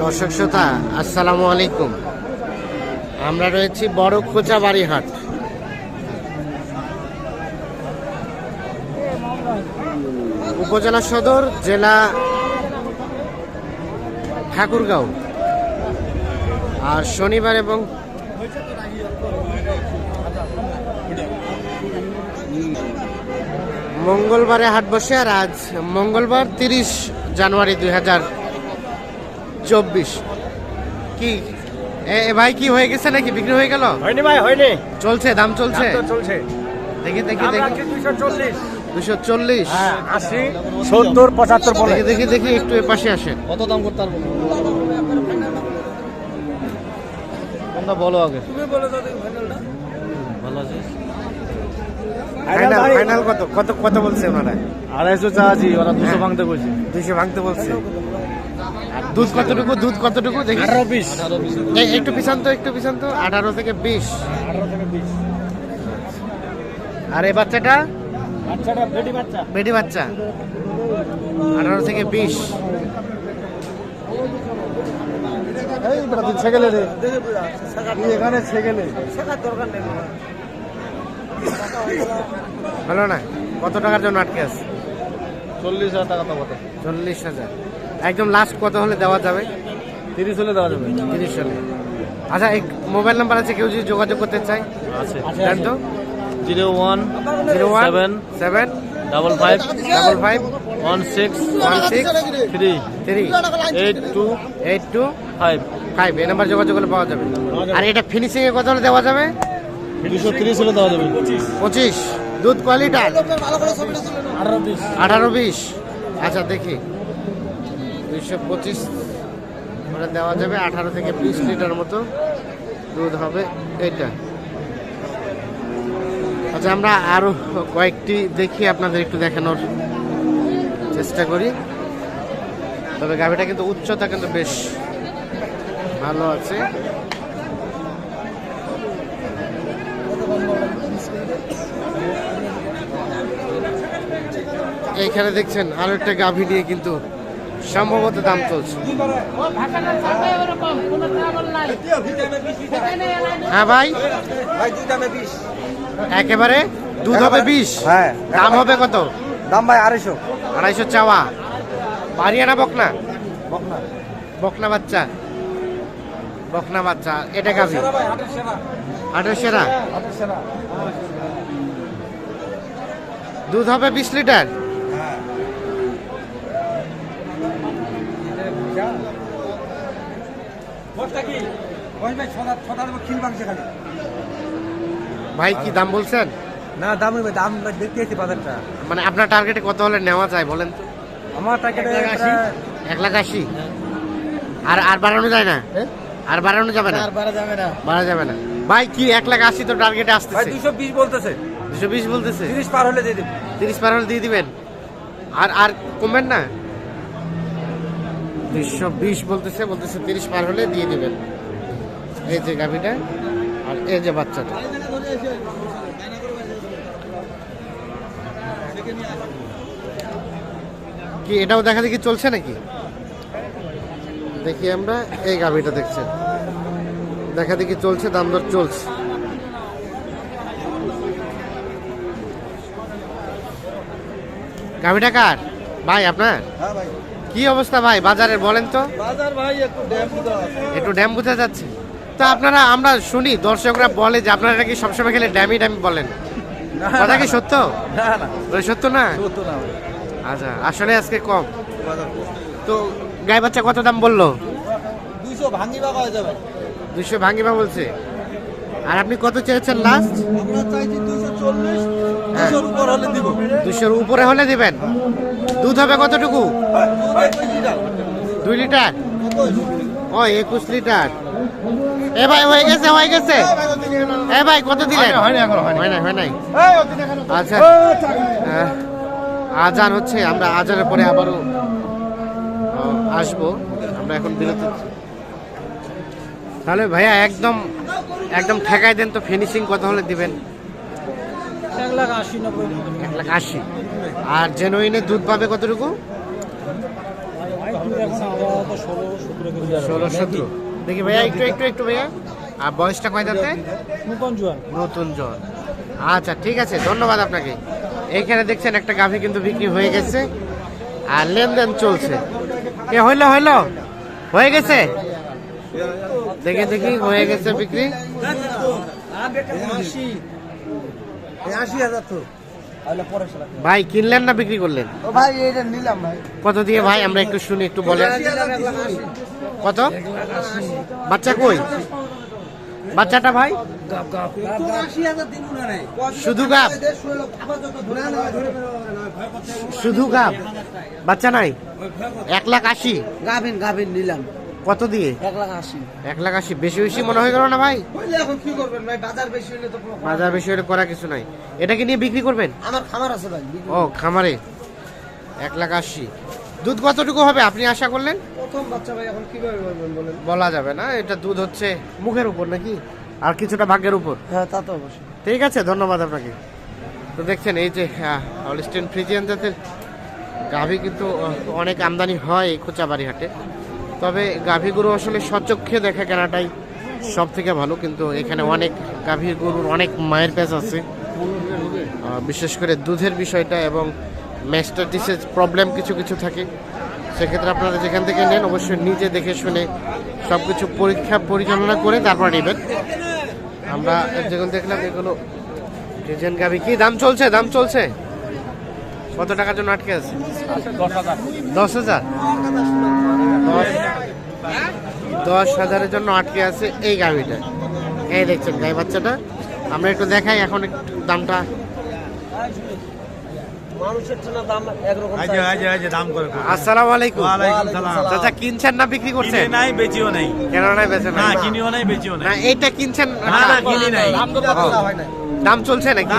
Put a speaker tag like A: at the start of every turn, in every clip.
A: দর্শক শ্রোতা, আসসালামু আলাইকুম। আমরা রয়েছি বড় খোঁচা বাড়িহাট। উপজেলা সদর, জেলা ঠাকুরগাঁও। আর শনিবার এবং মঙ্গলবারে হাট বসে, আর আজ মঙ্গলবার তিরিশ জানুয়ারি দুই হাজার চব্বিশ। কি? এ ভাই কি হয়ে গেছে নাকি? বিক্রি হয়ে গেল?
B: হয়নি ভাই হয়নি।
A: চলছে দাম চলছে?
B: চলছে।
A: দেখি দেখি দেখি।
B: দুইশো চল্লিশ।
A: দুশো চল্লিশ?
B: হ্যাঁ আশি সত্তর পঁচাত্তর বলে।
A: দেখি দেখি দেখি একটু এ পাশে আসেন
C: কত দাম করতে পারব? বলো আগে। ভালো আছে
A: ফাইনাল কত কত কত বলছে ওনারা?
C: আড়াইশো চাচ্ছি ওরা দুশো। ভাঙতে বলছি।
A: দুইশো ভাঙতে বলছে। আর দুধ কতটুকু দুধ কতটুকু দেখি।
B: আঠারো বিশ।
A: একটু পিছান তো একটু পিছান তো আঠারো থেকে বিশ।
B: আঠারো থেকে বিশ।
A: আর এই বাচ্চাটা?
B: বাচ্চাটা বেটি বাচ্চা।
A: বেটি বাচ্চা। আঠারো থেকে বিশ।
C: এই বেটা তুই ছেগেলে রে এখানে ছেগেলে
A: হলো না? কত টাকার জন্য আটকে আছে?
C: চল্লিশ হাজার টাকা তো বটে।
A: চল্লিশ হাজার। একদম লাস্ট কত হলে দেওয়া যাবে?
C: তিরিশ হলে দেওয়া যাবে।
A: তিরিশ হলে। আচ্ছা এই মোবাইল নাম্বার আছে কেউ যদি যোগাযোগ করতে চায়?
C: আছে।
A: দেন তো
C: zero one
A: zero one
C: seven
A: seven
C: double five
A: double five
C: one six
A: one six
C: three
A: three
C: eight two
A: eight two
C: five.
A: Five. এই নাম্বার যোগাযোগ করলে পাওয়া যাবে। আর এটা ফিনিশিং এ কত হলে দেওয়া যাবে?
C: দুশো তিরিশ হলে দেওয়া যাবে।
A: পঁচিশ। দুধ কোয়ালিটি?
B: আঠারো বিশ।
A: আঠারো বিশ আচ্ছা দেখি। দুইশো পঁচিশ করে দেওয়া যাবে। আঠারো থেকে বিশ লিটার মতো দুধ হবে এইটা আচ্ছা আমরা আরও কয়েকটি দেখি, আপনাদের একটু দেখানোর চেষ্টা করি। তবে গাভিটা কিন্তু উচ্চতা কিন্তু বেশ ভালো আছে। এইখানে দেখছেন আরও একটা গাভী নিয়ে কিন্তু সম্ভবত দাম চলছে। হ্যাঁ ভাই। একেবারে দুধ হবে বিশ।
B: হ্যাঁ।
A: দাম হবে কত?
B: দাম ভাই আড়াইশো।
A: আড়াইশো চাওয়া। বাড়িয়ানা বকনা? বকনা। বাচ্চা। বকনা বাচ্চা। এটা গাভী? আঠারো সেরা। দুধ হবে বিশ লিটার
B: বসটা কি ওই ভাই
A: কি দাম বলছেন?
B: না দাম দাম দেখতে আছি বাজারটা।
A: মানে আপনার টার্গেটে কত হলে নেওয়া যায় বলেন তো?
B: আমার টাকাটা
A: এক লাখ আশি? এক লাখ আশি? আর আর বাড়ানো যায় না? আর বাড়ানো যাবে না?
B: আর বাড়া যাবে না।
A: বাড়া যাবে না। ভাই কি এক লাখ আশি তো টার্গেটে
B: ভাই
A: আসতেছে?
B: দুশো বিশ বলতেছে।
A: দুশো বিশ বলতেছে?
B: তিরিশ পার হলে দিয়ে দেবো।
A: তিরিশ পার হলে দিয়ে দিবেন? আর আর কমবেন না? দুশো বিশ বলতেছে বলতেছে তিরিশ পার হলে দিয়ে দিবেন। এই যে গাভিটা, আর এই যে বাচ্চাটা। কি এটাও দেখা দেখি চলছে নাকি? দেখি আমরা, এই গাভিটা দেখছেন দেখা দেখি চলছে, দাম দর চলছে। গাভিটা কার? ভাই, আপনার?
B: হ্যাঁ ভাই।
A: কি অবস্থা ভাই? বাজারের বলেন তো।
B: বাজার ভাই একটু ড্যাম
A: একটু ড্যাম বোঝা যাচ্ছে। তো আপনারা আমরা শুনি দর্শকরা বলে যে আপনারা নাকি সবসময় খেলে ড্যামি ড্যামি বলেন। কথা কি সত্য?
B: না না।
A: সত্য না?
B: সত্য না
A: আচ্ছা আসলে আজকে কম। তো গাই বাচ্চা কত দাম বলল?
B: দুইশো ভাঙি বাবা যাবে
A: দুইশো ভাঙিবা বলছে। আর আপনি কত চেয়েছেন লাস্ট
B: আমরা চাইছি
A: হ্যাঁ।
B: দুশোর উপর হলে দিব।
A: দুইশোর উপরে হলে দিবেন। দুধ হবে কতটুকু? দুই লিটার? ও একুশ লিটার। এ ভাই হয়ে গেছে হয়ে গেছে। এ ভাই কত দিলেন?
B: হয়নি এখনও, হয়নি।
A: হয় হয় নাই। আচ্ছা। আজান হচ্ছে আমরা আজানের পরে আবারও আসব। আমরা এখন বিরতি তাহলে ভাইয়া একদম একদম ঠেকাই দেন তো ফিনিশিং কত হলে দিবেন?
B: এক লাখ আশি।
A: আর জেনুইনে দুধ পাবে কতটুকু? ষোলো সতেরো দেখি ভাইয়া, একটু একটু একটু ভাইয়া। আর বয়সটা কয় যাতে
C: নতুন জোয়ান
A: নতুন জন আচ্ছা ঠিক আছে, ধন্যবাদ আপনাকে। এইখানে দেখছেন একটা গাভী কিন্তু বিক্রি হয়ে গেছে। আর লেনদেন চলছে। এ হইল হইল। হয়ে গেছে? দেখে দেখি হয়ে গেছে বিক্রি। ভাই কিনলেন না বিক্রি করলেন?
C: ভাই এটা নিলাম ভাই।
A: কত দিয়ে ভাই? আমরা একটু শুনি একটু বলেন। কত? বাচ্চা কই? বাচ্চাটা ভাই? শুধু গাব? শুধু গাব? বাচ্চা নাই? এক লাখ আশি?
C: গাভিন গাভিন নিলাম।
A: কত দিয়ে?
C: এক লাখ আশি।
A: এক লাখ আশি। বেশি বেশি মনে হয়ে গেল না ভাই?
C: এখন কি করবেন ভাই? বাজার বেশি হলে তো
A: বাজার বেশি হলে করা কিছু নাই। এটাকে নিয়ে বিক্রি করবেন?
C: আমার খামার আছে ভাই
A: ও খামারে? এক লাখ আশি। দুধ কতটুকু হবে আপনি আশা করলেন?
C: প্রথম বাচ্চা ভাই এখন কীভাবে বলবেন বলেন?
A: বলা যাবে না এটা দুধ হচ্ছে মুখের উপর নাকি? আর কিছুটা ভাগ্যের উপর?
C: হ্যাঁ তা তো অবশ্যই।
A: ঠিক আছে ধন্যবাদ আপনাকে। তো দেখছেন এই যে হলিস্টেন ফ্রিজিয়ান জাতের গাভী কিন্তু অনেক আমদানি হয় এই খোঁচাবাড়ি হাটে। তবে গাভী গরু আসলে সচক্ষে দেখা কেনাটাই সব থেকে ভালো কিন্তু এখানে অনেক গাভী গরুর অনেক মায়ের প্যাচ আছে। বিশেষ করে দুধের বিষয়টা এবং ম্যাস্টারটিসের প্রবলেম কিছু কিছু থাকে। সেক্ষেত্রে আপনারা যেখান থেকে নেন অবশ্যই নিজে দেখে শুনে সব কিছু পরীক্ষা পরিচালনা করে তারপর নেবেন। আমরা যেগুলো দেখলাম এগুলো ডিজাইন গাভি। কি দাম চলছে? দাম চলছে? কত টাকার জন্য আটকে আছে? দশ হাজার? দশ হাজারের জন্য আটকে আছে এই গাড়িটা। এই দেখছেন গাই বাচ্চাটা। আমরা একটু দেখাই এখন দামটা
C: মানুষের জন্য দাম একরকম
D: আজে আজে আজে দাম করে
A: আসসালামু আলাইকুম চাচা কিনছেন না বিক্রি করছেন?
D: নাই বেচিও নাই।
A: কেন নাই বেচেন
D: না
A: না
D: কিনিও নাই বেচিও নাই।
A: এইটা কিনছেন
D: না না কিনি নাই।
A: দাম চলছে নাকি?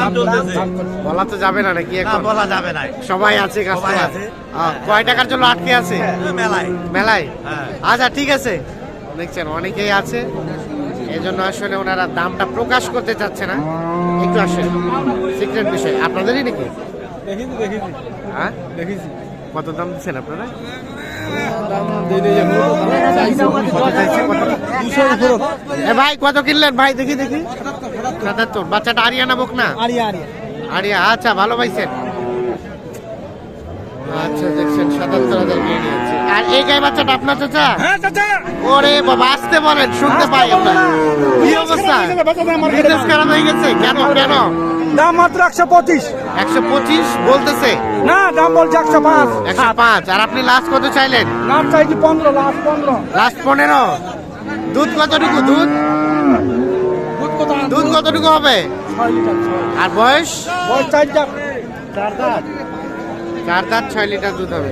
A: বলা তো যাবে না নাকি এখন?
D: বলা যাবে না।
A: সবাই আছে কাস্টমার কয় টাকার জন্য আটকে আছে?
D: মেলায়।
A: মেলায়?
D: হ্যাঁ।
A: আচ্ছা ঠিক আছে। দেখছেন অনেকেই আছে। এই জন্য আসলে ওনারা দামটা প্রকাশ করতে চাচ্ছে না। একটু আসেন। সিক্রেট বিষয়। আপনাদেরই নাকি? হ্যাঁ?
C: দেখেছি।
A: কত দাম দিচ্ছেন আপনারা? ভাই কত কিনলেন? ভাই দেখি দেখি। সাতাত্তর বাচ্চাটা আরিয়ানা বোক না?
C: Area area.
A: আরিয়া আচ্ছা ভালো পাইছেন। আচ্ছা দেখছেন সাতাত্তর হাজার নিয়ে নিয়েছে। আর এই গাই বাচ্চাটা আপনার চাচা? ওরে বাবা আসতে বলেন শুনতে পাই আমরা। কি অবস্থা? বিজনেস খারাপ হয়ে গেছে? কেন কেন?
C: দাম মাত্র একশো পঁচিশ।
A: একশো পঁচিশ বলতেছে?
C: না দাম বলছে একশো পাঁচ।
A: একশো পাঁচ। আর আপনি লাস্ট কত চাইলেন?
C: লাস্ট চাইছি পনেরো লাস্ট পনেরো।
A: লাস্ট পনেরো? দুধ কতটুকু দুধ? দুধ কতটুকু হবে? আর বয়স?
C: বয়স
A: চার দাঁত চার দাঁত ছয় লিটার দুধ হবে।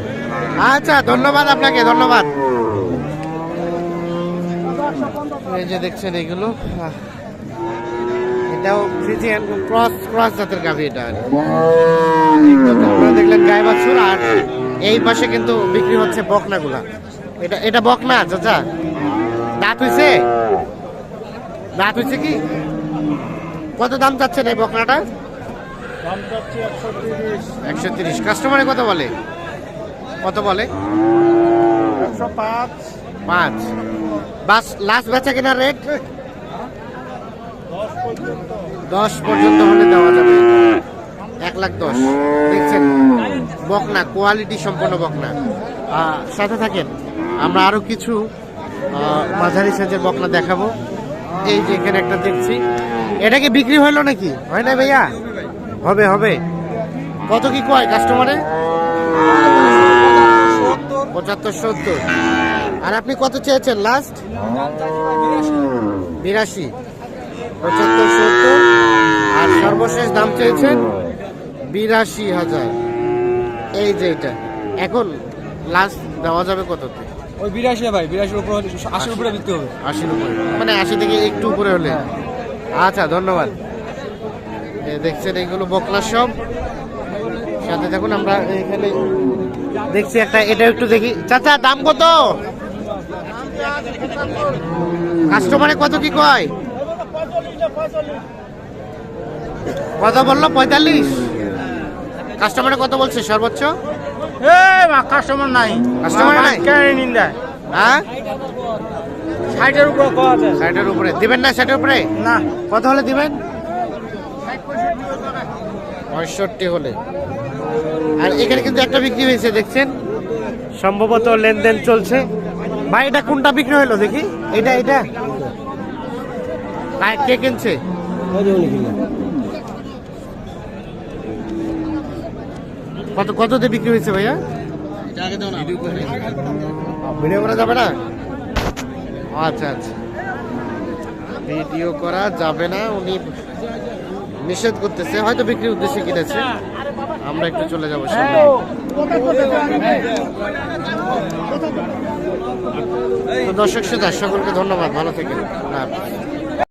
A: আচ্ছা ধন্যবাদ আপনাকে, ধন্যবাদ। এই যে দেখছেন এগুলো এটাও ফ্রিজিয়ান ক্রস ক্রস জাতের গাভি এটা। আপনারা দেখলেন গায়ে বাছুর, আর এই পাশে কিন্তু বিক্রি হচ্ছে বকনাগুলা। এটা এটা বকনা, চাচা। দাঁত হইছে? দাঁত হইছে কি? কত দাম চাচ্ছেন এই বকনাটা?
C: একশো তিরিশ।
A: কাস্টমারে কত বলে? কত বলে?
C: একশো পাঁচ।
A: পাঁচ। বাস লাস্ট বেচা কেনার রেট
C: দশ পর্যন্ত।
A: দশ পর্যন্ত হলে দেওয়া যাবে। এক লাখ দশ। দেখছেন? বকনা কোয়ালিটি সম্পন্ন বকনা। সাথে থাকেন আমরা আরও কিছু মাঝারি সাইজের বকনা দেখাবো। এই যে এখানে একটা দেখছি। এটা কি বিক্রি হলো নাকি? হয় না ভাইয়া? হবে হবে। কত কি কয় কাস্টমারে পঁচাত্তর সত্তর। আর আপনি কত চেয়েছেন লাস্ট বিরাশি। পঁচাত্তর সত্তর। আর সর্বশেষ দাম চেয়েছেন বিরাশি হাজার। এই যে এটা। এখন লাস্ট দেওয়া যাবে কততে
B: ওই বিরাশি ভাই বিরাশির উপরে আশির উপরে বিকতে হবে।
A: আশির উপরে। মানে আশি থেকে একটু উপরে হলে। আচ্ছা ধন্যবাদ। দেখছেন এইগুলো বকলা সব। সাথে দেখুন আমরা এখানে দেখছি একটা এটা একটু দেখি। চাচা দাম কত? কাস্টমারে কত কি কয়? কত বলল? পঁয়তাল্লিশ? কাস্টমারে কত বলছে সর্বোচ্চ?
C: কাস্টমার নাই।
A: Customer নাই?
C: নিন্দা
A: হ্যাঁ?
C: ষাটের উপর
A: ষাটের উপরে। দিবেন না ষাটের উপরে?
C: না।
A: কত হলে দিবেন? পঁয়ষট্টি হলে। আর এখানে কিন্তু একটা বিক্রি হয়েছে দেখছেন? সম্ভবত লেনদেন চলছে। ভাই এটা কোনটা বিক্রি হলো দেখি? এটা এটা। ভাই কে কিনছে? কত কত দিয়ে বিক্রি হয়েছে ভাইয়া? ভিডিও করা যাবে না? আচ্ছা আচ্ছা। ভিডিও করা যাবে না উনি নিষেধ করতেছে হয়তো বিক্রির উদ্দেশ্যে কিনেছে। আমরা একটু চলে যাব সামনে। দর্শক শ্রোতা সকলকে ধন্যবাদ ভালো থেকে